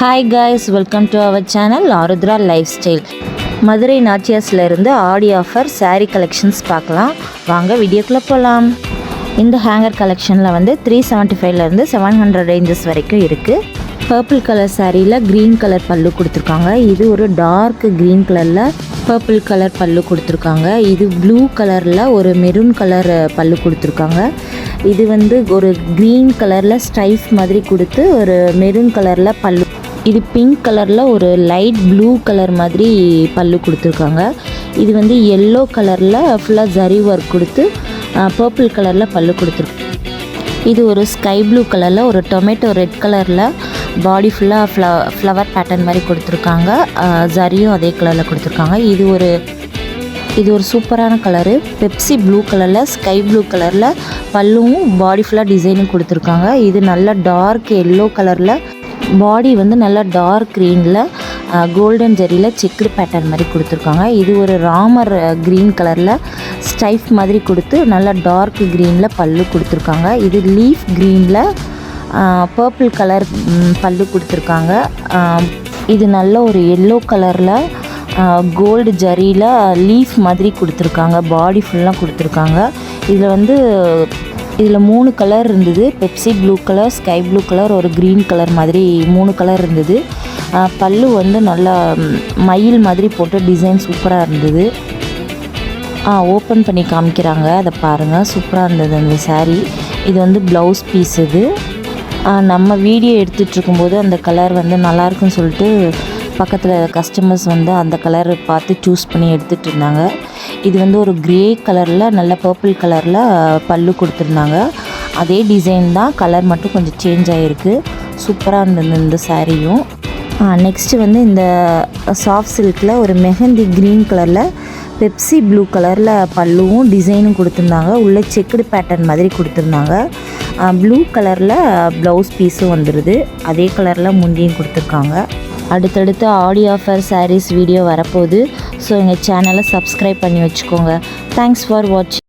Hi guys welcome to our channel Aarudhra life style Madurai நாச்சியாஸில் இருந்து Aadi offer saree collections பார்க்கலாம். வாங்க வீடியோக்குள்ளே போகலாம் இந்த ஹேங்கர் கலெக்ஷனில் வந்து த்ரீ செவன்ட்டி ஃபைவ்லேருந்து செவன் ஹண்ட்ரட் ரேஞ்சஸ் வரைக்கும் இருக்குது பர்பிள் கலர் சாரியில் க்ரீன் கலர் பல்லு கொடுத்துருக்காங்க. இது ஒரு டார்க் க்ரீன் கலரில் பர்பிள் கலர் பல்லு கொடுத்துருக்காங்க. இது ப்ளூ கலரில் ஒரு மெரூன் கலர் பல்லு கொடுத்துருக்காங்க. இது வந்து ஒரு க்ரீன் கலரில் ஸ்டைஃப் மாதிரி கொடுத்து ஒரு மெரூன் கலரில் பல்லு இது பிங்க் கலரில் ஒரு லைட் ப்ளூ கலர் மாதிரி பல்லு கொடுத்துருக்காங்க. இது வந்து எல்லோ கலரில் ஃபுல்லாக ஜரி ஒர்க் கொடுத்து பர்பிள் கலரில் பல்லு கொடுத்துருக்கு. இது ஒரு ஸ்கை ப்ளூ கலரில் ஒரு டொமேட்டோ ரெட் கலரில் பாடி ஃபுல்லாக ஃப்ள ஃப்ளவர் பேட்டர்ன் மாதிரி கொடுத்துருக்காங்க. ஜரியும் அதே கலரில் கொடுத்துருக்காங்க. இது ஒரு இது ஒரு சூப்பரான கலரு பெப்சி ப்ளூ கலரில் ஸ்கை ப்ளூ கலரில் பல்லுவும் பாடி ஃபுல்லாக டிசைனும் கொடுத்துருக்காங்க. இது நல்ல டார்க் எல்லோ கலரில் பாடி வந்து நல்லா டார்க் க்ரீனில் கோல்டன் ஜெரியில் செக்குடு பேட்டர்ன் மாதிரி கொடுத்துருக்காங்க. இது ஒரு ராமர் க்ரீன் கலரில் ஸ்டைஃப் மாதிரி கொடுத்து நல்லா டார்க் க்ரீனில் பல்லு கொடுத்துருக்காங்க. இது லீஃப் க்ரீனில் பர்பிள் கலர் பல்லு கொடுத்துருக்காங்க. இது நல்ல ஒரு எல்லோ கலரில் கோல்டு ஜரியில் லீஃப் மாதிரி கொடுத்துருக்காங்க. பாடி ஃபுல்லாக கொடுத்துருக்காங்க. இதில் வந்து இதில் மூணு கலர் இருந்தது. Pepsi blue colour sky blue colour ஒரு க்ரீன் கலர் மாதிரி மூணு கலர் இருந்தது. பல்லு வந்து நல்லா மயில் மாதிரி போட்டு டிசைன் சூப்பராக இருந்தது. ஆ ஓப்பன் பண்ணி காமிக்கிறாங்க. அதை பாருங்கள் சூப்பராக இருந்தது அந்த சாரீ இது வந்து ப்ளவுஸ் பீஸ் இது. நம்ம வீடியோ எடுத்துகிட்ருக்கும்போது அந்த கலர் வந்து நல்லாயிருக்குன்னு சொல்லிட்டு பக்கத்தில் கஸ்டமர்ஸ் வந்து அந்த கலர் பார்த்து சூஸ் பண்ணி எடுத்துகிட்டு இருந்தாங்க. இது வந்து ஒரு க்ரே கலரில் நல்ல பர்பிள் கலரில் பல்லு கொடுத்துருந்தாங்க. அதே டிசைன் தான் கலர் மட்டும் கொஞ்சம் சேஞ்ச் ஆகிருக்கு சூப்பராக இருந்தது இந்த சாரியும். நெக்ஸ்ட்டு வந்து இந்த சாஃப்ட் சில்கில் ஒரு மெஹந்தி க்ரீன் கலரில் பெப்சி ப்ளூ கலரில் பல்லுவும் டிசைனும் கொடுத்துருந்தாங்க. உள்ளே செக்குடு பேட்டர்ன் மாதிரி கொடுத்துருந்தாங்க. ப்ளூ கலரில் ப்ளவுஸ் பீஸும் வந்துடுது அதே கலரில் முந்தியும் கொடுத்துருக்காங்க. அடுத்தடுத்து ஆடியோ ஆஃபர் சாரீஸ் வீடியோ வரப்போகுது. ஸோ எங்கள் சேனலை சப்ஸ்கிரைப் பண்ணி வச்சுக்கோங்க. தேங்க்ஸ் ஃபார் வாட்சிங்